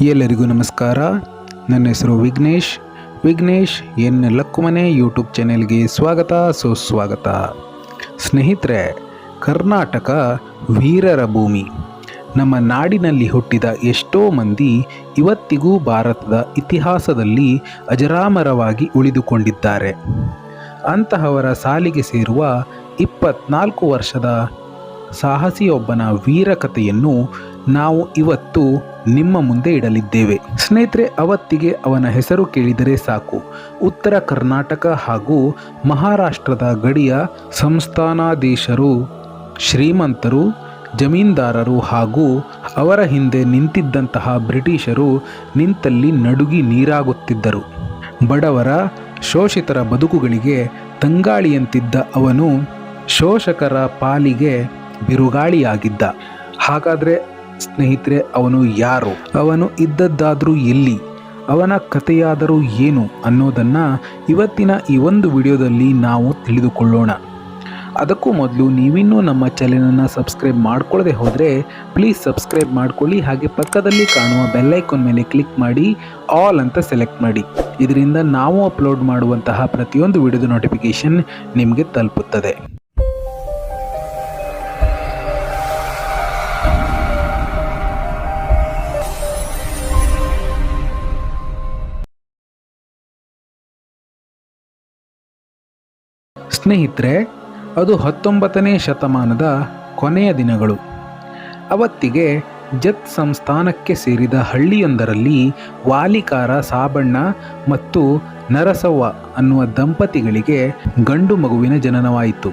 ಎಲ್ಲರಿಗೂ ನಮಸ್ಕಾರ. ನನ್ನ ಹೆಸರು ವಿಘ್ನೇಶ್. ವಿಘ್ನೇಶ್ ಎನ್ ಲಕ್ಕುಮನೆ ಯೂಟ್ಯೂಬ್ ಚಾನೆಲ್ಗೆ ಸ್ವಾಗತ, ಸುಸ್ವಾಗತ. ಸ್ನೇಹಿತರೆ, ಕರ್ನಾಟಕ ವೀರರ ಭೂಮಿ. ನಮ್ಮ ನಾಡಿನಲ್ಲಿ ಹುಟ್ಟಿದ ಎಷ್ಟೋ ಮಂದಿ ಇವತ್ತಿಗೂ ಭಾರತದ ಇತಿಹಾಸದಲ್ಲಿ ಅಜರಾಮರವಾಗಿ ಉಳಿದುಕೊಂಡಿದ್ದಾರೆ. ಅಂತಹವರ ಸಾಲಿಗೆ ಸೇರುವ ಇಪ್ಪತ್ನಾಲ್ಕು ವರ್ಷದ ಸಾಹಸಿಯೊಬ್ಬನ ವೀರಕಥೆಯನ್ನು ನಾವು ಇವತ್ತು ನಿಮ್ಮ ಮುಂದೆ ಇಡಲಿದ್ದೇವೆ. ಸ್ನೇಹಿತರೆ, ಅವತ್ತಿಗೆ ಅವನ ಹೆಸರು ಕೇಳಿದರೆ ಸಾಕು. ಉತ್ತರ ಕರ್ನಾಟಕ ಹಾಗೂ ಮಹಾರಾಷ್ಟ್ರದ ಗಡಿಯ ಸಂಸ್ಥಾನಾಧೀಶರು, ಶ್ರೀಮಂತರು, ಜಮೀನ್ದಾರರು ಹಾಗೂ ಅವರ ಹಿಂದೆ ನಿಂತಿದ್ದಂತಹ ಬ್ರಿಟಿಷರು ನಿಂತಲ್ಲಿ ನಡುಗಿ ನೀರಾಗುತ್ತಿದ್ದರು. ಬಡವರ, ಶೋಷಿತರ ಬದುಕುಗಳಿಗೆ ತಂಗಾಳಿಯಂತಿದ್ದ ಅವನು ಶೋಷಕರ ಪಾಲಿಗೆ ಬಿರುಗಾಳಿಯಾಗಿದ್ದ. ಹಾಗಾದರೆ ಸ್ನೇಹಿತರೆ, ಅವನು ಯಾರು? ಅವನು ಇದ್ದದ್ದಾದರೂ ಎಲ್ಲಿ? ಅವನ ಕಥೆಯಾದರೂ ಏನು ಅನ್ನೋದನ್ನು ಇವತ್ತಿನ ಈ ಒಂದು ವಿಡಿಯೋದಲ್ಲಿ ನಾವು ತಿಳಿದುಕೊಳ್ಳೋಣ. ಅದಕ್ಕೂ ಮೊದಲು ನೀವಿನ್ನೂ ನಮ್ಮ ಚಾನೆಲನ್ನು ಸಬ್ಸ್ಕ್ರೈಬ್ ಮಾಡ್ಕೊಳ್ಳದೆ ಹೋದರೆ ಪ್ಲೀಸ್ ಸಬ್ಸ್ಕ್ರೈಬ್ ಮಾಡ್ಕೊಳ್ಳಿ, ಹಾಗೆ ಪಕ್ಕದಲ್ಲಿ ಕಾಣುವ ಬೆಲ್ಲೈಕಾನ್ ಮೇಲೆ ಕ್ಲಿಕ್ ಮಾಡಿ ಆಲ್ ಅಂತ ಸೆಲೆಕ್ಟ್ ಮಾಡಿ. ಇದರಿಂದ ನಾವು ಅಪ್ಲೋಡ್ ಮಾಡುವಂತಹ ಪ್ರತಿಯೊಂದು ವಿಡಿಯೋದ ನೋಟಿಫಿಕೇಷನ್ ನಿಮಗೆ ತಲುಪುತ್ತದೆ. ಸ್ನೇಹಿತರೆ, ಅದು ಹತ್ತೊಂಬತ್ತನೇ ಶತಮಾನದ ಕೊನೆಯ ದಿನಗಳು. ಅವತ್ತಿಗೆ ಜತ್ ಸಂಸ್ಥಾನಕ್ಕೆ ಸೇರಿದ ಹಳ್ಳಿಯೊಂದರಲ್ಲಿ ವಾಲಿಕಾರ ಸಾಬಣ್ಣ ಮತ್ತು ನರಸವ್ವ ಅನ್ನುವ ದಂಪತಿಗಳಿಗೆ ಗಂಡು ಮಗುವಿನ ಜನನವಾಯಿತು.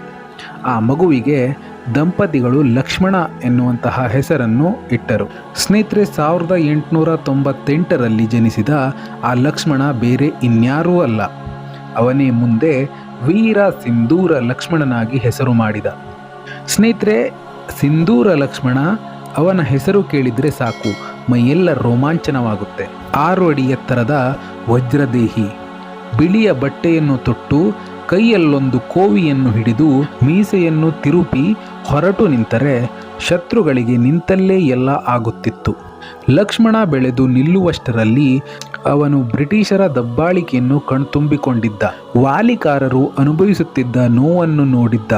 ಆ ಮಗುವಿಗೆ ದಂಪತಿಗಳು ಲಕ್ಷ್ಮಣ ಎನ್ನುವಂತಹ ಹೆಸರನ್ನು ಇಟ್ಟರು. ಸ್ನೇಹಿತರೆ, ಸಾವಿರದ ಎಂಟುನೂರ ತೊಂಬತ್ತೆಂಟರಲ್ಲಿ ಜನಿಸಿದ ಆ ಲಕ್ಷ್ಮಣ ಬೇರೆ ಇನ್ಯಾರೂ ಅಲ್ಲ. ಅವನೇ ಮುಂದೆ ವೀರ ಸಿಂಧೂರ ಲಕ್ಷ್ಮಣನಾಗಿ ಹೆಸರು ಮಾಡಿದ. ಸ್ನೇಹಿತರೆ, ಸಿಂಧೂರ ಲಕ್ಷ್ಮಣ ಅವನ ಹೆಸರು ಕೇಳಿದರೆ ಸಾಕು, ಮೈಯೆಲ್ಲ ರೋಮಾಂಚನವಾಗುತ್ತೆ. ಆರು ಅಡಿ ಎತ್ತರದ ವಜ್ರದೇಹಿ, ಬಿಳಿಯ ಬಟ್ಟೆಯನ್ನು ತೊಟ್ಟು ಕೈಯಲ್ಲೊಂದು ಕೋವಿಯನ್ನು ಹಿಡಿದು ಮೀಸೆಯನ್ನು ತಿರುಪಿ ಹೊರಟು ನಿಂತರೆ ಶತ್ರುಗಳಿಗೆ ನಿಂತಲ್ಲೇ ಎಲ್ಲ ಆಗುತ್ತಿತ್ತು. ಲಕ್ಷ್ಮಣ ಬೆಳೆದು ನಿಲ್ಲುವಷ್ಟರಲ್ಲಿ ಅವನು ಬ್ರಿಟಿಷರ ದಬ್ಬಾಳಿಕೆಯನ್ನು ಕಣ್ತುಂಬಿಕೊಂಡಿದ್ದ. ವಾಲಿಕಾರರು ಅನುಭವಿಸುತ್ತಿದ್ದ ನೋವನ್ನು ನೋಡಿದ್ದ.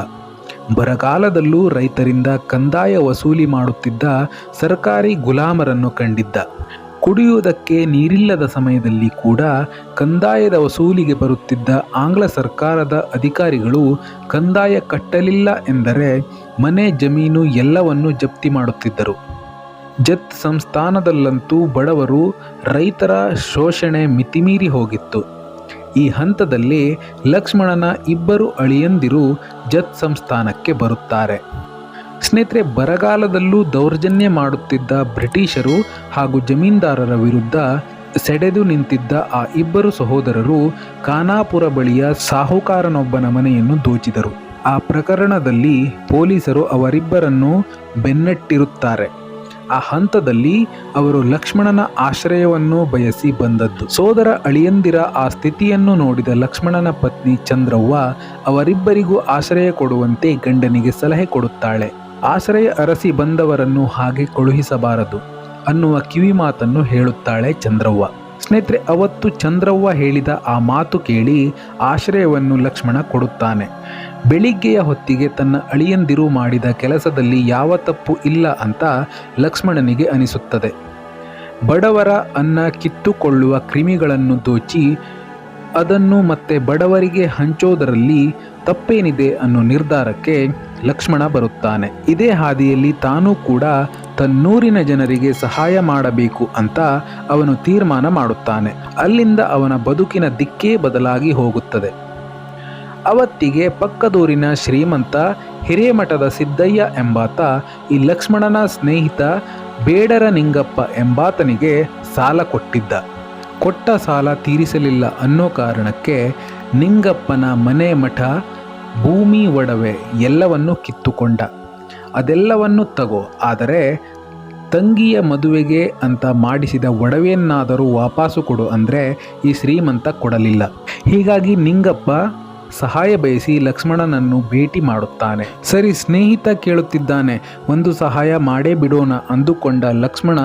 ಬರಗಾಲದಲ್ಲೂ ರೈತರಿಂದ ಕಂದಾಯ ವಸೂಲಿ ಮಾಡುತ್ತಿದ್ದ ಸರ್ಕಾರಿ ಗುಲಾಮರನ್ನು ಕಂಡಿದ್ದ. ಕುಡಿಯುವುದಕ್ಕೆ ನೀರಿಲ್ಲದ ಸಮಯದಲ್ಲಿ ಕೂಡ ಕಂದಾಯದ ವಸೂಲಿಗೆ ಬರುತ್ತಿದ್ದ ಆಂಗ್ಲ ಸರ್ಕಾರದ ಅಧಿಕಾರಿಗಳು ಕಂದಾಯ ಕಟ್ಟಲಿಲ್ಲ ಎಂದರೆ ಮನೆ, ಜಮೀನು ಎಲ್ಲವನ್ನು ಜಪ್ತಿ ಮಾಡುತ್ತಿದ್ದರು. ಜತ್ ಸಂಸ್ಥಾನದಲ್ಲಂತೂ ಬಡವರು ರೈತರ ಶೋಷಣೆ ಮಿತಿಮೀರಿ ಹೋಗಿತ್ತು. ಈ ಹಂತದಲ್ಲಿ ಲಕ್ಷ್ಮಣನ ಇಬ್ಬರು ಅಳಿಯಂದಿರು ಜತ್ ಸಂಸ್ಥಾನಕ್ಕೆ ಬರುತ್ತಾರೆ. ಸ್ನೇಹಿತರೆ, ಬರಗಾಲದಲ್ಲೂ ದೌರ್ಜನ್ಯ ಮಾಡುತ್ತಿದ್ದ ಬ್ರಿಟಿಷರು ಹಾಗೂ ಜಮೀನ್ದಾರರ ವಿರುದ್ಧ ಸೆಡೆದು ನಿಂತಿದ್ದ ಆ ಇಬ್ಬರು ಸಹೋದರರು ಖಾನಾಪುರ ಬಳಿಯ ಸಾಹುಕಾರನೊಬ್ಬನ ಮನೆಯನ್ನು ದೋಚಿದರು. ಆ ಪ್ರಕರಣದಲ್ಲಿ ಪೊಲೀಸರು ಅವರಿಬ್ಬರನ್ನು ಬೆನ್ನಟ್ಟಿರುತ್ತಾರೆ. ಆ ಹಂತದಲ್ಲಿ ಅವರು ಲಕ್ಷ್ಮಣನ ಆಶ್ರಯವನ್ನು ಬಯಸಿ ಬಂದದ್ದು. ಸೋದರ ಅಳಿಯಂದಿರ ಆ ಸ್ಥಿತಿಯನ್ನು ನೋಡಿದ ಲಕ್ಷ್ಮಣನ ಪತ್ನಿ ಚಂದ್ರವ್ವ ಅವರಿಬ್ಬರಿಗೂ ಆಶ್ರಯ ಕೊಡುವಂತೆ ಗಂಡನಿಗೆ ಸಲಹೆ ಕೊಡುತ್ತಾಳೆ. ಆಶ್ರಯ ಅರಸಿ ಬಂದವರನ್ನು ಹಾಗೆ ಕಳುಹಿಸಬಾರದು ಅನ್ನುವ ಕಿವಿ ಮಾತನ್ನು ಹೇಳುತ್ತಾಳೆ ಚಂದ್ರವ್ವ. ಸ್ನೇಹಿತರೆ, ಅವತ್ತು ಚಂದ್ರವ್ವ ಹೇಳಿದ ಆ ಮಾತು ಕೇಳಿ ಆಶ್ರಯವನ್ನು ಲಕ್ಷ್ಮಣ ಕೊಡುತ್ತಾನೆ. ಬೆಳಿಗ್ಗೆಯ ಹೊತ್ತಿಗೆ ತನ್ನ ಅಳಿಯಂದಿರು ಮಾಡಿದ ಕೆಲಸದಲ್ಲಿ ಯಾವ ತಪ್ಪು ಇಲ್ಲ ಅಂತ ಲಕ್ಷ್ಮಣನಿಗೆ ಅನಿಸುತ್ತದೆ. ಬಡವರ ಅನ್ನ ಕಿತ್ತುಕೊಳ್ಳುವ ಕ್ರಿಮಿಗಳನ್ನು ದೋಚಿ, ಅದನ್ನು ಮತ್ತೆ ಬಡವರಿಗೆ ಹಂಚೋದರಲ್ಲಿ ತಪ್ಪೇನಿದೆ ಅನ್ನೋ ನಿರ್ಧಾರಕ್ಕೆ ಲಕ್ಷ್ಮಣ ಬರುತ್ತಾನೆ. ಇದೇ ಹಾದಿಯಲ್ಲಿ ತಾನೂ ಕೂಡ ತನ್ನೂರಿನ ಜನರಿಗೆ ಸಹಾಯ ಮಾಡಬೇಕು ಅಂತ ಅವನು ತೀರ್ಮಾನ ಮಾಡುತ್ತಾನೆ. ಅಲ್ಲಿಂದ ಅವನ ಬದುಕಿನ ದಿಕ್ಕೇ ಬದಲಾಗಿ ಹೋಗುತ್ತದೆ. ಅವತ್ತಿಗೆ ಪಕ್ಕದೂರಿನ ಶ್ರೀಮಂತ ಹಿರೇಮಠದ ಸಿದ್ದಯ್ಯ ಎಂಬಾತ, ಈ ಲಕ್ಷ್ಮಣನ ಸ್ನೇಹಿತ ಬೇಡರ ನಿಂಗಪ್ಪ ಎಂಬಾತನಿಗೆ ಸಾಲ ಕೊಟ್ಟಿದ್ದ. ಕೊಟ್ಟ ಸಾಲ ತೀರಿಸಲಿಲ್ಲ ಅನ್ನೋ ಕಾರಣಕ್ಕೆ ನಿಂಗಪ್ಪನ ಮನೆ ಮಠ ಭೂಮಿ ಒಡವೆ ಎಲ್ಲವನ್ನು ಕಿತ್ತುಕೊಂಡ. ಅದೆಲ್ಲವನ್ನು ತಗೋ, ಆದರೆ ತಂಗಿಯ ಮದುವೆಗೆ ಅಂತ ಮಾಡಿಸಿದ ಒಡವೆಯನ್ನಾದರೂ ವಾಪಸ್ಸು ಕೊಡು ಅಂದರೆ ಈ ಶ್ರೀಮಂತ ಕೊಡಲಿಲ್ಲ. ಹೀಗಾಗಿ ನಿಂಗಪ್ಪ ಸಹಾಯ ಬಯಸಿ ಲಕ್ಷ್ಮಣನನ್ನು ಭೇಟಿ ಮಾಡುತ್ತಾನೆ. ಸರಿ, ಸ್ನೇಹಿತ ಕೇಳುತ್ತಿದ್ದಾನೆ, ಒಂದು ಸಹಾಯ ಮಾಡೇ ಬಿಡೋಣ ಅಂದುಕೊಂಡ ಲಕ್ಷ್ಮಣ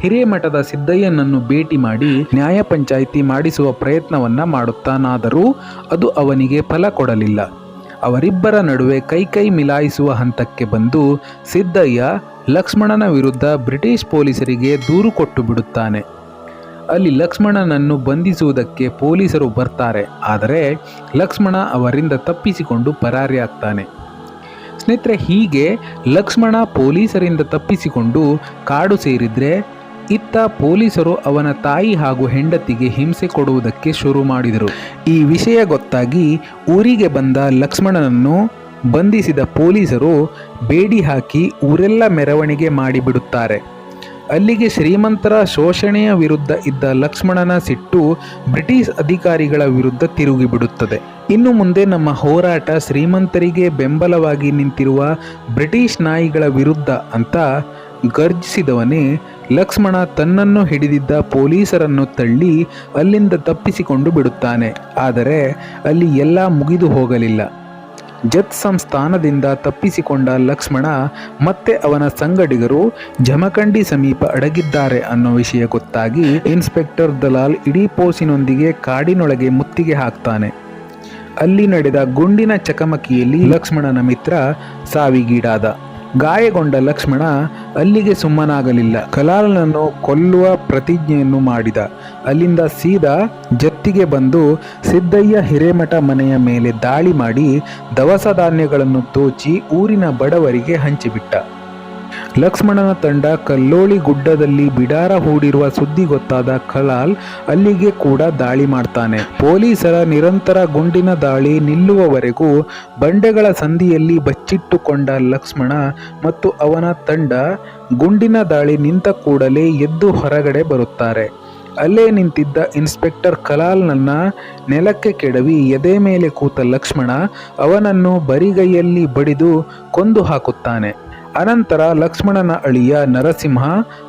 ಹಿರೇಮಠದ ಸಿದ್ದಯ್ಯನನ್ನು ಭೇಟಿ ಮಾಡಿ ನ್ಯಾಯ ಪಂಚಾಯಿತಿ ಮಾಡಿಸುವ ಪ್ರಯತ್ನವನ್ನ ಮಾಡುತ್ತಾನಾದರೂ ಅದು ಅವನಿಗೆ ಫಲ ಕೊಡಲಿಲ್ಲ. ಅವರಿಬ್ಬರ ನಡುವೆ ಕೈ ಕೈ ಮಿಲಾಯಿಸುವ ಹಂತಕ್ಕೆ ಬಂದು ಸಿದ್ದಯ್ಯ ಲಕ್ಷ್ಮಣನ ವಿರುದ್ಧ ಬ್ರಿಟಿಷ್ ಪೊಲೀಸರಿಗೆ ದೂರು ಕೊಟ್ಟು ಬಿಡುತ್ತಾನೆ. ಅಲ್ಲಿ ಲಕ್ಷ್ಮಣನನ್ನು ಬಂಧಿಸುವುದಕ್ಕೆ ಪೊಲೀಸರು ಬರ್ತಾರೆ, ಆದರೆ ಲಕ್ಷ್ಮಣ ಅವರಿಂದ ತಪ್ಪಿಸಿಕೊಂಡು ಪರಾರಿಯಾಗ್ತಾನೆ. ಸ್ನೇಹಿತರೆ, ಹೀಗೆ ಲಕ್ಷ್ಮಣ ಪೊಲೀಸರಿಂದ ತಪ್ಪಿಸಿಕೊಂಡು ಕಾಡು ಸೇರಿದ್ರೆ ಇತ್ತ ಪೊಲೀಸರು ಅವನ ತಾಯಿ ಹಾಗೂ ಹೆಂಡತಿಗೆ ಹಿಂಸೆ ಕೊಡುವುದಕ್ಕೆ ಶುರು ಮಾಡಿದರು. ಈ ವಿಷಯ ಗೊತ್ತಾಗಿ ಊರಿಗೆ ಬಂದ ಲಕ್ಷ್ಮಣನನ್ನು ಬಂಧಿಸಿದ ಪೊಲೀಸರು ಬೇಡಿ ಹಾಕಿ ಊರೆಲ್ಲ ಮೆರವಣಿಗೆ ಮಾಡಿಬಿಡುತ್ತಾರೆ. ಅಲ್ಲಿಗೆ ಶ್ರೀಮಂತರ ಶೋಷಣೆಯ ವಿರುದ್ಧ ಇದ್ದ ಲಕ್ಷ್ಮಣನ ಸಿಟ್ಟು ಬ್ರಿಟಿಷ್ ಅಧಿಕಾರಿಗಳ ವಿರುದ್ಧ ತಿರುಗಿಬಿಡುತ್ತದೆ. ಇನ್ನು ಮುಂದೆ ನಮ್ಮ ಹೋರಾಟ ಶ್ರೀಮಂತರಿಗೆ ಬೆಂಬಲವಾಗಿ ನಿಂತಿರುವ ಬ್ರಿಟಿಷ್ ನಾಯಿಗಳ ವಿರುದ್ಧ ಅಂತ ಗರ್ಜಿಸಿದವನೇ ಲಕ್ಷ್ಮಣ ತನ್ನನ್ನು ಹಿಡಿದಿದ್ದ ಪೊಲೀಸರನ್ನು ತಳ್ಳಿ ಅಲ್ಲಿಂದ ತಪ್ಪಿಸಿಕೊಂಡು ಬಿಡುತ್ತಾನೆ. ಆದರೆ ಅಲ್ಲಿ ಎಲ್ಲ ಮುಗಿದು ಹೋಗಲಿಲ್ಲ. ಜತ್ ಸಂಸ್ಥಾನದಿಂದ ತಪ್ಪಿಸಿಕೊಂಡ ಲಕ್ಷ್ಮಣ ಮತ್ತೆ ಅವನ ಸಂಗಡಿಗರು ಜಮಖಂಡಿ ಸಮೀಪ ಅಡಗಿದ್ದಾರೆ ಅನ್ನೋ ವಿಷಯ ಗೊತ್ತಾಗಿ ಇನ್ಸ್ಪೆಕ್ಟರ್ ದಲಾಲ್ ಇಡೀ ಪೋಸಿನೊಂದಿಗೆ ಕಾಡಿನೊಳಗೆ ಮುತ್ತಿಗೆ ಹಾಕ್ತಾನೆ. ಅಲ್ಲಿ ನಡೆದ ಗುಂಡಿನ ಚಕಮಕಿಯಲ್ಲಿ ಲಕ್ಷ್ಮಣನ ಮಿತ್ರ ಸಾವಿಗೀಡಾದ. ಗಾಯಗೊಂಡ ಲಕ್ಷ್ಮಣ ಅಲ್ಲಿಗೆ ಸುಮ್ಮನಾಗಲಿಲ್ಲ. ಕಲಾಲನನ್ನು ಕೊಲ್ಲುವ ಪ್ರತಿಜ್ಞೆಯನ್ನು ಮಾಡಿದ. ಅಲ್ಲಿಂದ ಸೀದಾ ಜತ್ತಿಗೆ ಬಂದು ಸಿದ್ದಯ್ಯ ಹಿರೇಮಠ ಮನೆಯ ಮೇಲೆ ದಾಳಿ ಮಾಡಿ ದವಸ ಧಾನ್ಯಗಳನ್ನು ತೋಚಿ ಊರಿನ ಬಡವರಿಗೆ ಹಂಚಿಬಿಟ್ಟ. ಲಕ್ಷ್ಮಣನ ತಂಡ ಕಲ್ಲೋಳಿ ಗುಡ್ಡದಲ್ಲಿ ಬಿಡಾರ ಹೂಡಿರುವ ಸುದ್ದಿ ಗೊತ್ತಾದ ಕಲಾಲ್ ಅಲ್ಲಿಗೆ ಕೂಡ ದಾಳಿ ಮಾಡ್ತಾನೆ. ಪೊಲೀಸರ ನಿರಂತರ ಗುಂಡಿನ ದಾಳಿ ನಿಲ್ಲುವವರೆಗೂ ಬಂಡೆಗಳ ಸಂಧಿಯಲ್ಲಿ ಬಚ್ಚಿಟ್ಟುಕೊಂಡ ಲಕ್ಷ್ಮಣ ಮತ್ತು ಅವನ ತಂಡ ಗುಂಡಿನ ದಾಳಿ ನಿಂತ ಕೂಡಲೇ ಎದ್ದು ಹೊರಗಡೆ ಬರುತ್ತಾರೆ. ಅಲ್ಲೇ ನಿಂತಿದ್ದ ಇನ್ಸ್ಪೆಕ್ಟರ್ ಕಲಾಲ್ನನ್ನ ನೆಲಕ್ಕೆ ಕೆಡವಿ ಎದೆ ಮೇಲೆ ಕೂತ ಲಕ್ಷ್ಮಣ ಅವನನ್ನು ಬರಿಗೈಯಲ್ಲಿ ಬಡಿದು ಕೊಂದು ಹಾಕುತ್ತಾನೆ. ಅನಂತರ ಲಕ್ಷ್ಮಣನ ಅಳಿಯ ನರಸಿಂಹ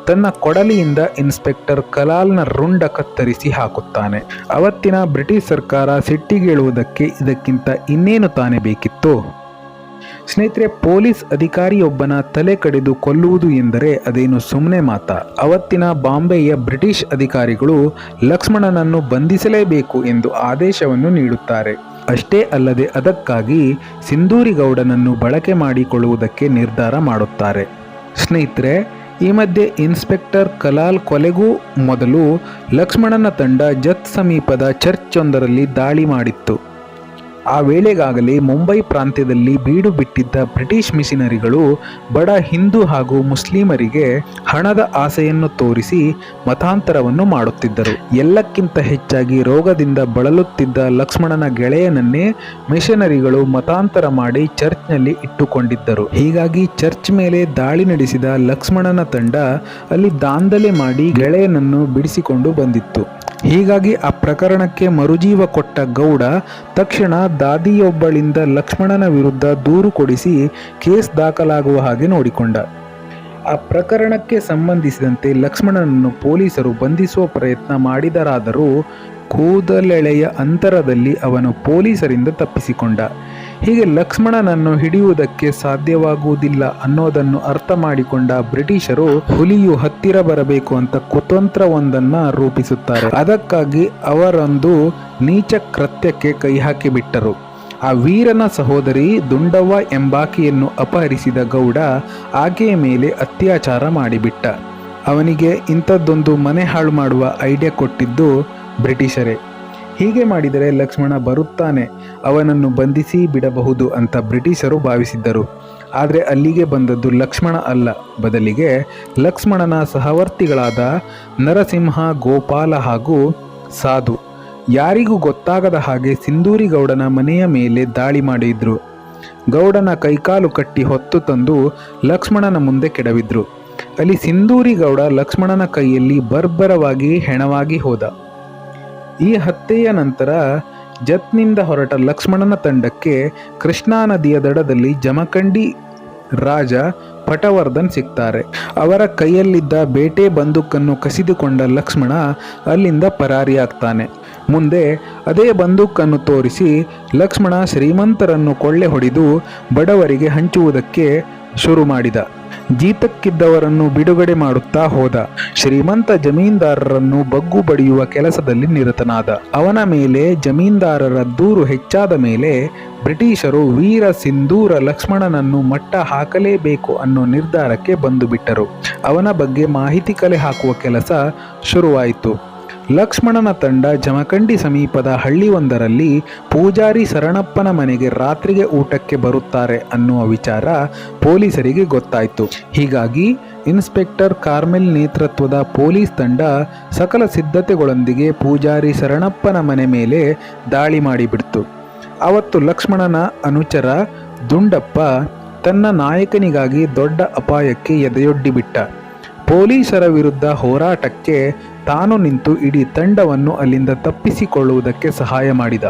ತನ್ನ ಕೊಡಲಿಯಿಂದ ಇನ್ಸ್ಪೆಕ್ಟರ್ ಕಲಾಲ್ನ ರುಂಡ ಕತ್ತರಿಸಿ ಹಾಕುತ್ತಾನೆ. ಅವತ್ತಿನ ಬ್ರಿಟಿಷ್ ಸರ್ಕಾರ ಸಿಟ್ಟಿಗೇಳುವುದಕ್ಕೆ ಇದಕ್ಕಿಂತ ಇನ್ನೇನು ತಾನೇ ಬೇಕಿತ್ತು? ಸ್ನೇಹಿತರೆ, ಪೊಲೀಸ್ ಅಧಿಕಾರಿಯೊಬ್ಬನ ತಲೆ ಕಡಿದು ಕೊಲ್ಲುವುದು ಎಂದರೆ ಅದೇನು ಸುಮ್ಮನೆ ಮಾತ? ಅವತ್ತಿನ ಬಾಂಬೆಯ ಬ್ರಿಟಿಷ್ ಅಧಿಕಾರಿಗಳು ಲಕ್ಷ್ಮಣನನ್ನು ಬಂಧಿಸಲೇಬೇಕು ಎಂದು ಆದೇಶವನ್ನು ನೀಡುತ್ತಾರೆ. ಅಷ್ಟೇ ಅಲ್ಲದೆ ಅದಕ್ಕಾಗಿ ಸಿಂಧೂರಿಗೌಡನನ್ನು ಬಳಕೆ ಮಾಡಿಕೊಳ್ಳುವುದಕ್ಕೆ ನಿರ್ಧಾರ ಮಾಡುತ್ತಾರೆ. ಸ್ನೇಹಿತರೆ, ಈ ಮಧ್ಯೆ ಇನ್ಸ್ಪೆಕ್ಟರ್ ಕಲಾಲ್ ಕೊಲೆಗೂ ಮೊದಲು ಲಕ್ಷ್ಮಣನ ತಂಡ ಜತ್ ಸಮೀಪದ ಚರ್ಚ್ ಒಂದರಲ್ಲಿ ದಾಳಿ ಮಾಡಿತ್ತು. ಆ ವೇಳೆಗಾಗಲೇ ಮುಂಬೈ ಪ್ರಾಂತ್ಯದಲ್ಲಿ ಬೀಡು ಬಿಟ್ಟಿದ್ದ ಬ್ರಿಟಿಷ್ ಮಿಷನರಿಗಳು ಬಡ ಹಿಂದೂ ಹಾಗೂ ಮುಸ್ಲಿಮರಿಗೆ ಹಣದ ಆಸೆಯನ್ನು ತೋರಿಸಿ ಮತಾಂತರವನ್ನು ಮಾಡುತ್ತಿದ್ದರು. ಎಲ್ಲಕ್ಕಿಂತ ಹೆಚ್ಚಾಗಿ ರೋಗದಿಂದ ಬಳಲುತ್ತಿದ್ದ ಲಕ್ಷ್ಮಣನ ಗೆಳೆಯನನ್ನೇ ಮಿಷನರಿಗಳು ಮತಾಂತರ ಮಾಡಿ ಚರ್ಚ್ನಲ್ಲಿ ಇಟ್ಟುಕೊಂಡಿದ್ದರು. ಹೀಗಾಗಿ ಚರ್ಚ್ ಮೇಲೆ ದಾಳಿ ನಡೆಸಿದ ಲಕ್ಷ್ಮಣನ ತಂಡ ಅಲ್ಲಿ ದಾಂಧಲೆ ಮಾಡಿ ಗೆಳೆಯನನ್ನು ಬಿಡಿಸಿಕೊಂಡು ಬಂದಿತ್ತು. ಹೀಗಾಗಿ ಆ ಪ್ರಕರಣಕ್ಕೆ ಮರುಜೀವ ಕೊಟ್ಟ ಗೌಡ ತಕ್ಷಣ ದಾದಿಯೊಬ್ಬಳಿಂದ ಲಕ್ಷ್ಮಣನ ವಿರುದ್ಧ ದೂರು ಕೊಡಿಸಿ ಕೇಸ್ ದಾಖಲಾಗುವ ಹಾಗೆ ನೋಡಿಕೊಂಡ. ಆ ಪ್ರಕರಣಕ್ಕೆ ಸಂಬಂಧಿಸಿದಂತೆ ಲಕ್ಷ್ಮಣನನ್ನು ಪೊಲೀಸರು ಬಂಧಿಸುವ ಪ್ರಯತ್ನ ಮಾಡಿದರಾದರೂ ಕೂದಲೆಳೆಯ ಅಂತರದಲ್ಲಿ ಅವನು ಪೊಲೀಸರಿಂದ ತಪ್ಪಿಸಿಕೊಂಡ. ಹೀಗೆ ಲಕ್ಷ್ಮಣನನ್ನು ಹಿಡಿಯುವುದಕ್ಕೆ ಸಾಧ್ಯವಾಗುವುದಿಲ್ಲ ಅನ್ನೋದನ್ನು ಅರ್ಥ ಮಾಡಿಕೊಂಡ ಬ್ರಿಟಿಷರು ಹುಲಿಯು ಹತ್ತಿರ ಬರಬೇಕು ಅಂತ ಕುತಂತ್ರವೊಂದನ್ನ ರೂಪಿಸುತ್ತಾರೆ. ಅದಕ್ಕಾಗಿ ಅವರೊಂದು ನೀಚ ಕೃತ್ಯಕ್ಕೆ ಕೈ ಹಾಕಿಬಿಟ್ಟರು. ಆ ವೀರನ ಸಹೋದರಿ ದುಂಡವ್ವ ಎಂಬಾಕೆಯನ್ನು ಅಪಹರಿಸಿದ ಗೌಡ ಆಕೆಯ ಮೇಲೆ ಅತ್ಯಾಚಾರ ಮಾಡಿಬಿಟ್ಟ. ಅವನಿಗೆ ಇಂಥದ್ದೊಂದು ಮನೆ ಹಾಳು ಮಾಡುವ ಐಡಿಯಾ ಕೊಟ್ಟಿದ್ದು ಬ್ರಿಟಿಷರೇ. ಹೀಗೆ ಮಾಡಿದರೆ ಲಕ್ಷ್ಮಣ ಬರುತ್ತಾನೆ. ಅವನನ್ನು ಬಂಧಿಸಿ ಬಿಡಬಹುದು ಅಂತ ಬ್ರಿಟಿಷರು ಭಾವಿಸಿದ್ದರು. ಆದರೆ ಅಲ್ಲಿಗೆ ಬಂದದ್ದು ಲಕ್ಷ್ಮಣ ಅಲ್ಲ. ಬದಲಿಗೆ ಲಕ್ಷ್ಮಣನ ಸಹವರ್ತಿಗಳಾದ ನರಸಿಂಹ, ಗೋಪಾಲ ಹಾಗೂ ಸಾಧು ಯಾರಿಗೂ ಗೊತ್ತಾಗದ ಹಾಗೆ ಸಿಂಧೂರಿ ಗೌಡನ ಮನೆಯ ಮೇಲೆ ದಾಳಿ ಮಾಡಿದ್ರು. ಗೌಡನ ಕೈಕಾಲು ಕಟ್ಟಿ ಹೊತ್ತು ತಂದು ಲಕ್ಷ್ಮಣನ ಮುಂದೆ ಕೆಡವಿದ್ರು. ಅಲ್ಲಿ ಸಿಂಧೂರಿ ಗೌಡ ಲಕ್ಷ್ಮಣನ ಕೈಯಲ್ಲಿ ಬರ್ಬರವಾಗಿ ಹೆಣವಾಗಿ ಹೋದ. ಈ ಹತ್ಯೆಯ ನಂತರ ಜತ್ನಿಂದ ಹೊರಟ ಲಕ್ಷ್ಮಣನ ತಂಡಕ್ಕೆ ಕೃಷ್ಣಾ ನದಿಯ ದಡದಲ್ಲಿ ಜಮಖಂಡಿ ರಾಜ ಪಟವರ್ಧನ್ ಸಿಗ್ತಾರೆ ಅವರ ಕೈಯಲ್ಲಿದ್ದ ಬೇಟೆ ಬಂದೂಕನ್ನು ಕಸಿದುಕೊಂಡ ಲಕ್ಷ್ಮಣ ಅಲ್ಲಿಂದ ಪರಾರಿಯಾಗ್ತಾನೆ. ಮುಂದೆ ಅದೇ ಬಂದೂಕನ್ನು ತೋರಿಸಿ ಲಕ್ಷ್ಮಣ ಶ್ರೀಮಂತರನ್ನು ಕೊಳ್ಳೆ ಹೊಡೆದು ಬಡವರಿಗೆ ಹಂಚುವುದಕ್ಕೆ ಶುರು ಮಾಡಿದ. ಜೀತಕ್ಕಿದ್ದವರನ್ನು ಬಿಡುಗಡೆ ಮಾಡುತ್ತಾ ಹೋದ ಶ್ರೀಮಂತ ಜಮೀನ್ದಾರರನ್ನು ಬಗ್ಗು ಬಡಿಯುವ ಕೆಲಸದಲ್ಲಿ ನಿರತನಾದ. ಅವನ ಮೇಲೆ ಜಮೀನ್ದಾರರ ದೂರು ಹೆಚ್ಚಾದ ಮೇಲೆ ಬ್ರಿಟಿಷರು ವೀರ ಸಿಂಧೂರ ಲಕ್ಷ್ಮಣನನ್ನು ಮಟ್ಟ ಹಾಕಲೇಬೇಕು ಅನ್ನೋ ನಿರ್ಧಾರಕ್ಕೆ ಬಂದು ಬಿಟ್ಟರು ಅವನ ಬಗ್ಗೆ ಮಾಹಿತಿ ಕಲೆ ಹಾಕುವ ಕೆಲಸ ಶುರುವಾಯಿತು. ಲಕ್ಷ್ಮಣನ ತಂಡ ಜಮಖಂಡಿ ಸಮೀಪದ ಹಳ್ಳಿಯೊಂದರಲ್ಲಿ ಪೂಜಾರಿ ಶರಣಪ್ಪನ ಮನೆಗೆ ರಾತ್ರಿಗೆ ಊಟಕ್ಕೆ ಬರುತ್ತಾರೆ ಅನ್ನುವ ವಿಚಾರ ಪೊಲೀಸರಿಗೆ ಗೊತ್ತಾಯಿತು. ಹೀಗಾಗಿ ಇನ್ಸ್ಪೆಕ್ಟರ್ ಕಾರ್ಮೆಲ್ ನೇತೃತ್ವದ ಪೊಲೀಸ್ ತಂಡ ಸಕಲ ಸಿದ್ಧತೆಗಳೊಂದಿಗೆ ಪೂಜಾರಿ ಶರಣಪ್ಪನ ಮನೆ ಮೇಲೆ ದಾಳಿ ಮಾಡಿಬಿಡ್ತು. ಅವತ್ತು ಲಕ್ಷ್ಮಣನ ಅನುಚರ ದುಂಡಪ್ಪ ತನ್ನ ನಾಯಕನಿಗಾಗಿ ದೊಡ್ಡ ಅಪಾಯಕ್ಕೆ ಎದೆಯೊಡ್ಡಿಬಿಟ್ಟ ಪೊಲೀಸರ ವಿರುದ್ಧ ಹೋರಾಟಕ್ಕೆ ತಾನು ನಿಂತು ಇಡೀ ತಂಡವನ್ನು ಅಲ್ಲಿಂದ ತಪ್ಪಿಸಿಕೊಳ್ಳುವುದಕ್ಕೆ ಸಹಾಯ ಮಾಡಿದ.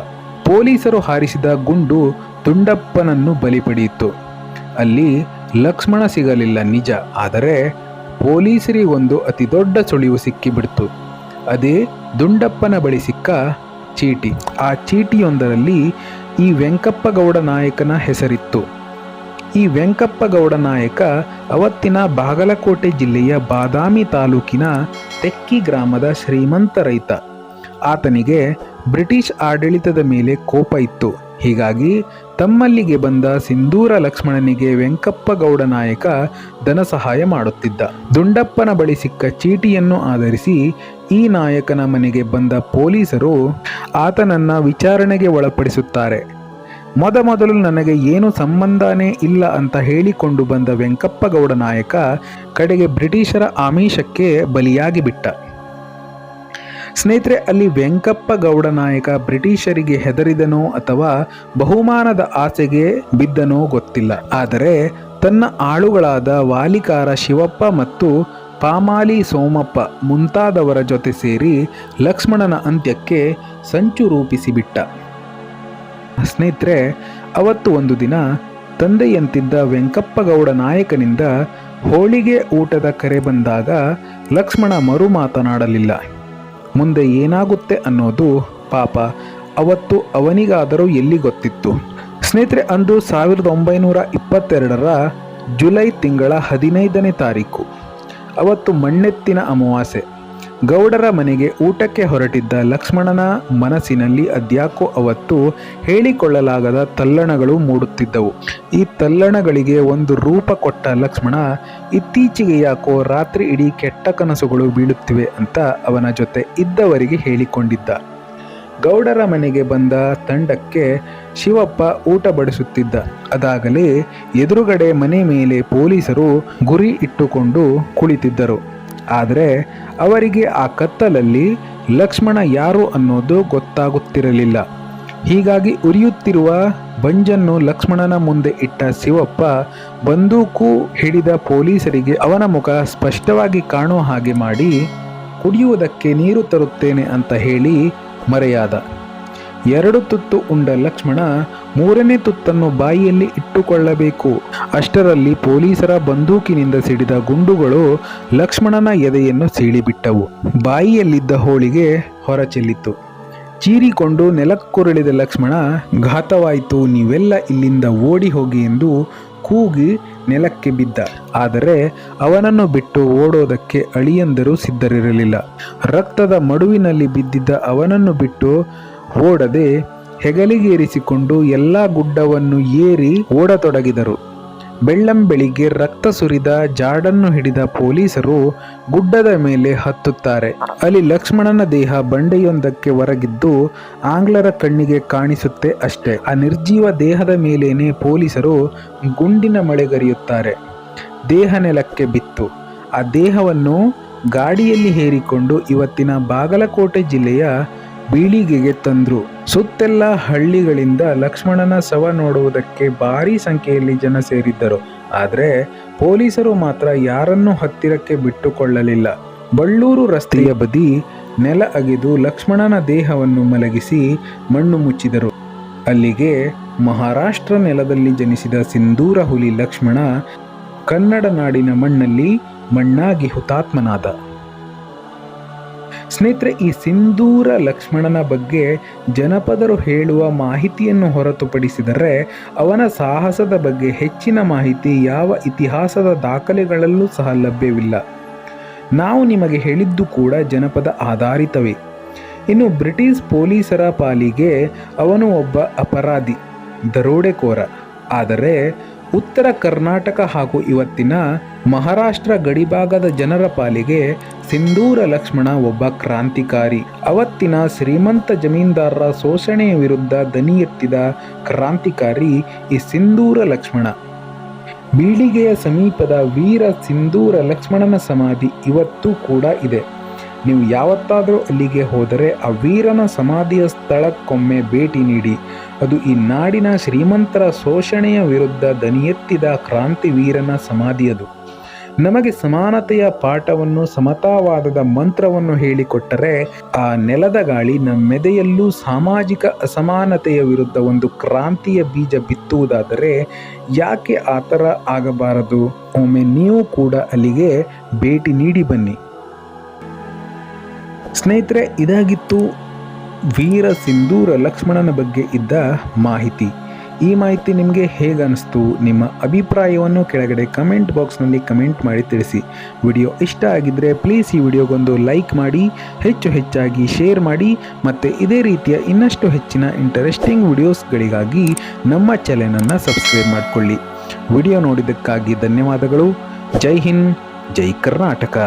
ಪೊಲೀಸರು ಹಾರಿಸಿದ ಗುಂಡು ದುಂಡಪ್ಪನನ್ನು ಬಲಿ ಪಡೆಯಿತು. ಅಲ್ಲಿ ಲಕ್ಷ್ಮಣ ಸಿಗಲಿಲ್ಲ ನಿಜ, ಆದರೆ ಪೊಲೀಸರಿಗೊಂದು ಅತಿ ದೊಡ್ಡ ಸುಳಿವು ಸಿಕ್ಕಿಬಿಡ್ತು. ಅದೇ ದುಂಡಪ್ಪನ ಬಳಿ ಸಿಕ್ಕ ಚೀಟಿ. ಆ ಚೀಟಿಯೊಂದರಲ್ಲಿ ಈ ವೆಂಕಪ್ಪಗೌಡ ನಾಯಕನ ಹೆಸರಿತ್ತು. ಈ ವೆಂಕಪ್ಪಗೌಡ ನಾಯಕ ಅವತ್ತಿನ ಬಾಗಲಕೋಟೆ ಜಿಲ್ಲೆಯ ಬಾದಾಮಿ ತಾಲೂಕಿನ ತೆಕ್ಕಿ ಗ್ರಾಮದ ಶ್ರೀಮಂತ ರೈತ. ಆತನಿಗೆ ಬ್ರಿಟಿಷ್ ಆಡಳಿತದ ಮೇಲೆ ಕೋಪ ಇತ್ತು. ಹೀಗಾಗಿ ತಮ್ಮಲ್ಲಿಗೆ ಬಂದ ಸಿಂಧೂರ ಲಕ್ಷ್ಮಣನಿಗೆ ವೆಂಕಪ್ಪಗೌಡ ನಾಯಕ ಧನ ಸಹಾಯ ಮಾಡುತ್ತಿದ್ದ. ದುಂಡಪ್ಪನ ಬಳಿ ಸಿಕ್ಕ ಚೀಟಿಯನ್ನು ಆಧರಿಸಿ ಈ ನಾಯಕನ ಮನೆಗೆ ಬಂದ ಪೊಲೀಸರು ಆತನನ್ನ ವಿಚಾರಣೆಗೆ ಒಳಪಡಿಸುತ್ತಾರೆ. ಮೊದಮೊದಲು ನನಗೆ ಏನು ಸಂಬಂಧನೇ ಇಲ್ಲ ಅಂತ ಹೇಳಿಕೊಂಡು ಬಂದ ವೆಂಕಪ್ಪಗೌಡ ನಾಯಕ ಕಡೆಗೆ ಬ್ರಿಟಿಷರ ಆಮಿಷಕ್ಕೆ ಬಲಿಯಾಗಿ ಬಿಟ್ಟ. ಸ್ನೇಹಿತರೆ, ಅಲ್ಲಿ ವೆಂಕಪ್ಪಗೌಡ ನಾಯಕ ಬ್ರಿಟಿಷರಿಗೆ ಹೆದರಿದನೋ ಅಥವಾ ಬಹುಮಾನದ ಆಸೆಗೆ ಬಿದ್ದನೋ ಗೊತ್ತಿಲ್ಲ. ಆದರೆ ತನ್ನ ಆಳುಗಳಾದ ವಾಲಿಕಾರ ಶಿವಪ್ಪ ಮತ್ತು ಪಾಮಾಲಿ ಸೋಮಪ್ಪ ಮುಂತಾದವರ ಜೊತೆ ಸೇರಿ ಲಕ್ಷ್ಮಣನ ಅಂತ್ಯಕ್ಕೆ ಸಂಚು ರೂಪಿಸಿಬಿಟ್ಟ ಸ್ನೇಹಿತರೆ, ಅವತ್ತು ಒಂದು ದಿನ ತಂದೆಯಂತಿದ್ದ ವೆಂಕಪ್ಪಗೌಡ ನಾಯಕನಿಂದ ಹೋಳಿಗೆ ಊಟದ ಕರೆ ಬಂದಾಗ ಲಕ್ಷ್ಮಣ ಮರು ಮಾತನಾಡಲಿಲ್ಲ. ಮುಂದೆ ಏನಾಗುತ್ತೆ ಅನ್ನೋದು ಪಾಪ ಅವತ್ತು ಅವನಿಗಾದರೂ ಎಲ್ಲಿ ಗೊತ್ತಿತ್ತು. ಸ್ನೇಹಿತರೆ, ಅಂದು ಸಾವಿರದ ಒಂಬೈನೂರ ಇಪ್ಪತ್ತೆರಡರ ಜುಲೈ ತಿಂಗಳ ಹದಿನೈದನೇ ತಾರೀಕು. ಅವತ್ತು ಮಣ್ಣೆತ್ತಿನ ಅಮಾವಾಸ್ಯೆ. ಗೌಡರ ಮನೆಗೆ ಊಟಕ್ಕೆ ಹೊರಟಿದ್ದ ಲಕ್ಷ್ಮಣನ ಮನಸ್ಸಿನಲ್ಲಿ ಅದ್ಯಾಕೋ ಅವತ್ತು ಹೇಳಿಕೊಳ್ಳಲಾಗದ ತಲ್ಲಣಗಳು ಮೂಡುತ್ತಿದ್ದವು. ಈ ತಲ್ಲಣಗಳಿಗೆ ಒಂದು ರೂಪ ಕೊಟ್ಟ ಲಕ್ಷ್ಮಣ, ಇತ್ತೀಚೆಗೆ ಯಾಕೋ ರಾತ್ರಿ ಇಡೀ ಕೆಟ್ಟ ಕನಸುಗಳು ಬೀಳುತ್ತಿವೆ ಅಂತ ಅವನ ಜೊತೆ ಇದ್ದವರಿಗೆ ಹೇಳಿಕೊಂಡಿದ್ದ. ಗೌಡರ ಮನೆಗೆ ಬಂದ ತಂಡಕ್ಕೆ ಶಿವಪ್ಪ ಊಟ ಬಡಿಸುತ್ತಿದ್ದ. ಅದಾಗಲೇ ಎದುರುಗಡೆ ಮನೆ ಮೇಲೆ ಪೊಲೀಸರು ಗುರಿ ಇಟ್ಟುಕೊಂಡು ಕುಳಿತಿದ್ದರು. ಆದರೆ ಅವರಿಗೆ ಆ ಕತ್ತಲಲ್ಲಿ ಲಕ್ಷ್ಮಣ ಯಾರು ಅನ್ನೋದು ಗೊತ್ತಾಗುತ್ತಿರಲಿಲ್ಲ. ಹೀಗಾಗಿ ಉರಿಯುತ್ತಿರುವ ಬಂಜನ್ನು ಲಕ್ಷ್ಮಣನ ಮುಂದೆ ಇಟ್ಟ ಶಿವಪ್ಪ ಬಂದೂಕು ಹಿಡಿದ ಪೊಲೀಸರಿಗೆ ಅವನ ಮುಖ ಸ್ಪಷ್ಟವಾಗಿ ಕಾಣುವ ಹಾಗೆ ಮಾಡಿ, ಕುಡಿಯುವುದಕ್ಕೆ ನೀರು ತರುತ್ತೇನೆ ಅಂತ ಹೇಳಿ ಮರೆಯಾದ. ಎರಡು ತುತ್ತು ಉಂಡ ಲಕ್ಷ್ಮಣ ಮೂರನೇ ತುತ್ತನ್ನು ಬಾಯಿಯಲ್ಲಿ ಇಟ್ಟುಕೊಳ್ಳಬೇಕು. ಅಷ್ಟರಲ್ಲಿ ಪೊಲೀಸರ ಬಂದೂಕಿನಿಂದ ಸಿಡಿದ ಗುಂಡುಗಳು ಲಕ್ಷ್ಮಣನ ಎದೆಯನ್ನು ಸೀಳಿಬಿಟ್ಟವು. ಬಾಯಿಯಲ್ಲಿದ್ದ ಹೋಳಿಗೆ ಹೊರಚೆಲ್ಲಿತು. ಚೀರಿಕೊಂಡು ನೆಲಕ್ಕುರುಳಿದ ಲಕ್ಷ್ಮಣ, ಘಾತವಾಯಿತು, ನೀವೆಲ್ಲ ಇಲ್ಲಿಂದ ಓಡಿ ಹೋಗಿ ಎಂದು ಕೂಗಿ ನೆಲಕ್ಕೆ ಬಿದ್ದ. ಆದರೆ ಅವನನ್ನು ಬಿಟ್ಟು ಓಡೋದಕ್ಕೆ ಅಳಿಯಂದರು ಸಿದ್ಧರಿರಲಿಲ್ಲ. ರಕ್ತದ ಮಡುವಿನಲ್ಲಿ ಬಿದ್ದಿದ್ದ ಅವನನ್ನು ಬಿಟ್ಟು ಓಡದೆ ಹೆಗಲಿಗೇರಿಸಿಕೊಂಡು ಎಲ್ಲ ಗುಡ್ಡವನ್ನು ಏರಿ ಓಡತೊಡಗಿದರು. ಬೆಳ್ಳಂ ಬೆಳಿಗ್ಗೆ ರಕ್ತ ಸುರಿದ ಜಾಡನ್ನು ಹಿಡಿದ ಪೊಲೀಸರು ಗುಡ್ಡದ ಮೇಲೆ ಹತ್ತುತ್ತಾರೆ. ಅಲ್ಲಿ ಲಕ್ಷ್ಮಣನ ದೇಹ ಬಂಡೆಯೊಂದಕ್ಕೆ ಹೊರಗಿದ್ದು ಆಂಗ್ಲರ ಕಣ್ಣಿಗೆ ಕಾಣಿಸುತ್ತೆ ಅಷ್ಟೇ. ಆ ನಿರ್ಜೀವ ದೇಹದ ಮೇಲೇನೆ ಪೊಲೀಸರು ಗುಂಡಿನ ಮಳೆಗರಿಯುತ್ತಾರೆ. ದೇಹ ನೆಲಕ್ಕೆ ಬಿತ್ತು. ಆ ದೇಹವನ್ನು ಗಾಡಿಯಲ್ಲಿ ಹೇರಿಕೊಂಡು ಇವತ್ತಿನ ಬಾಗಲಕೋಟೆ ಜಿಲ್ಲೆಯ ಬೀಳಿಗೆಗೆ ತಂದ್ರು. ಸುತ್ತೆಲ್ಲ ಹಳ್ಳಿಗಳಿಂದ ಲಕ್ಷ್ಮಣನ ಶವ ನೋಡುವುದಕ್ಕೆ ಭಾರಿ ಸಂಖ್ಯೆಯಲ್ಲಿ ಜನ ಸೇರಿದ್ದರು. ಆದರೆ ಪೊಲೀಸರು ಮಾತ್ರ ಯಾರನ್ನೂ ಹತ್ತಿರಕ್ಕೆ ಬಿಟ್ಟುಕೊಳ್ಳಲಿಲ್ಲ. ಬಳ್ಳೂರು ರಸ್ತೆಯ ಬದಿ ನೆಲ ಅಗೆದು ಲಕ್ಷ್ಮಣನ ದೇಹವನ್ನು ಮಲಗಿಸಿ ಮಣ್ಣು ಮುಚ್ಚಿದರು. ಅಲ್ಲಿಗೆ ಮಹಾರಾಷ್ಟ್ರ ನೆಲದಲ್ಲಿ ಜನಿಸಿದ ಸಿಂಧೂರ ಹುಲಿ ಲಕ್ಷ್ಮಣ ಕನ್ನಡ ನಾಡಿನ ಮಣ್ಣಲ್ಲಿ ಮಣ್ಣಾಗಿ ಹುತಾತ್ಮನಾದ. ಸ್ನೇಹಿತರೆ, ಈ ಸಿಂಧೂರ ಲಕ್ಷ್ಮಣನ ಬಗ್ಗೆ ಜನಪದರು ಹೇಳುವ ಮಾಹಿತಿಯನ್ನು ಹೊರತುಪಡಿಸಿದರೆ, ಅವನ ಸಾಹಸದ ಬಗ್ಗೆ ಹೆಚ್ಚಿನ ಮಾಹಿತಿ ಯಾವ ಇತಿಹಾಸದ ದಾಖಲೆಗಳಲ್ಲೂ ಸಹ ಲಭ್ಯವಿಲ್ಲ. ನಾವು ನಿಮಗೆ ಹೇಳಿದ್ದು ಕೂಡ ಜನಪದ ಆಧಾರಿತವೇ. ಇನ್ನು ಬ್ರಿಟಿಷ್ ಪೊಲೀಸರ ಪಾಲಿಗೆ ಅವನು ಒಬ್ಬ ಅಪರಾಧಿ, ದರೋಡೆಕೋರ. ಆದರೆ, ಉತ್ತರ ಕರ್ನಾಟಕ ಹಾಗೂ ಇವತ್ತಿನ ಮಹಾರಾಷ್ಟ್ರ ಗಡಿಭಾಗದ ಜನರ ಪಾಲಿಗೆ ಸಿಂಧೂರ ಲಕ್ಷ್ಮಣ ಒಬ್ಬ ಕ್ರಾಂತಿಕಾರಿ. ಅವತ್ತಿನ ಶ್ರೀಮಂತ ಜಮೀನ್ದಾರರ ಶೋಷಣೆಯ ವಿರುದ್ಧ ದನಿ ಎತ್ತಿದ ಕ್ರಾಂತಿಕಾರಿ ಈ ಸಿಂಧೂರ ಲಕ್ಷ್ಮಣ. ಬೀಳಿಗೆಯ ಸಮೀಪದ ವೀರ ಸಿಂಧೂರ ಲಕ್ಷ್ಮಣನ ಸಮಾಧಿ ಇವತ್ತೂ ಕೂಡ ಇದೆ. ನೀವು ಯಾವತ್ತಾದರೂ ಅಲ್ಲಿಗೆ ಹೋದರೆ ಆ ವೀರನ ಸಮಾಧಿಯ ಸ್ಥಳಕ್ಕೊಮ್ಮೆ ಭೇಟಿ ನೀಡಿ. ಅದು ಈ ನಾಡಿನ ಶ್ರೀಮಂತರ ಶೋಷಣೆಯ ವಿರುದ್ಧ ದನಿ ಎತ್ತಿದ ಕ್ರಾಂತಿವೀರನ ಸಮಾಧಿಯದು. ನಮಗೆ ಸಮಾನತೆಯ ಪಾಠವನ್ನು, ಸಮತಾವಾದದ ಮಂತ್ರವನ್ನು ಹೇಳಿಕೊಟ್ಟರೆ ಆ ನೆಲದ ಗಾಳಿ ನಮ್ಮೆದೆಯಲ್ಲೂ ಸಾಮಾಜಿಕ ಅಸಮಾನತೆಯ ವಿರುದ್ಧ ಒಂದು ಕ್ರಾಂತಿಯ ಬೀಜ ಬಿತ್ತುವುದಾದರೆ ಯಾಕೆ ಆ ಥರ ಆಗಬಾರದು? ಒಮ್ಮೆ ನೀವು ಕೂಡ ಅಲ್ಲಿಗೆ ಭೇಟಿ ನೀಡಿ ಬನ್ನಿ. ಸ್ನೇಹಿತರೆ, ಇದಾಗಿತ್ತು ವೀರ ಸಿಂಧೂರ ಲಕ್ಷ್ಮಣನ ಬಗ್ಗೆ ಇದ್ದ ಮಾಹಿತಿ. ಈ ಮಾಹಿತಿ ನಿಮಗೆ ಹೇಗೆ ಅನಿಸ್ತು ನಿಮ್ಮ ಅಭಿಪ್ರಾಯವನ್ನು ಕೆಳಗಡೆ ಕಮೆಂಟ್ ಬಾಕ್ಸ್ನಲ್ಲಿ ಕಮೆಂಟ್ ಮಾಡಿ ತಿಳಿಸಿ. ವಿಡಿಯೋ ಇಷ್ಟ ಆಗಿದ್ದರೆ ಪ್ಲೀಸ್ ಈ ವಿಡಿಯೋಗೊಂದು ಲೈಕ್ ಮಾಡಿ, ಹೆಚ್ಚು ಹೆಚ್ಚಾಗಿ ಶೇರ್ ಮಾಡಿ ಮತ್ತು ಇದೇ ರೀತಿಯ ಇನ್ನಷ್ಟು ಹೆಚ್ಚಿನ ಇಂಟರೆಸ್ಟಿಂಗ್ ವಿಡಿಯೋಸ್ಗಳಿಗಾಗಿ ನಮ್ಮ ಚಾನೆಲನ್ನು ಸಬ್ಸ್ಕ್ರೈಬ್ ಮಾಡಿಕೊಳ್ಳಿ. ವಿಡಿಯೋ ನೋಡಿದ್ದಕ್ಕಾಗಿ ಧನ್ಯವಾದಗಳು. ಜೈ ಹಿಂದ್, ಜೈ ಕರ್ನಾಟಕ.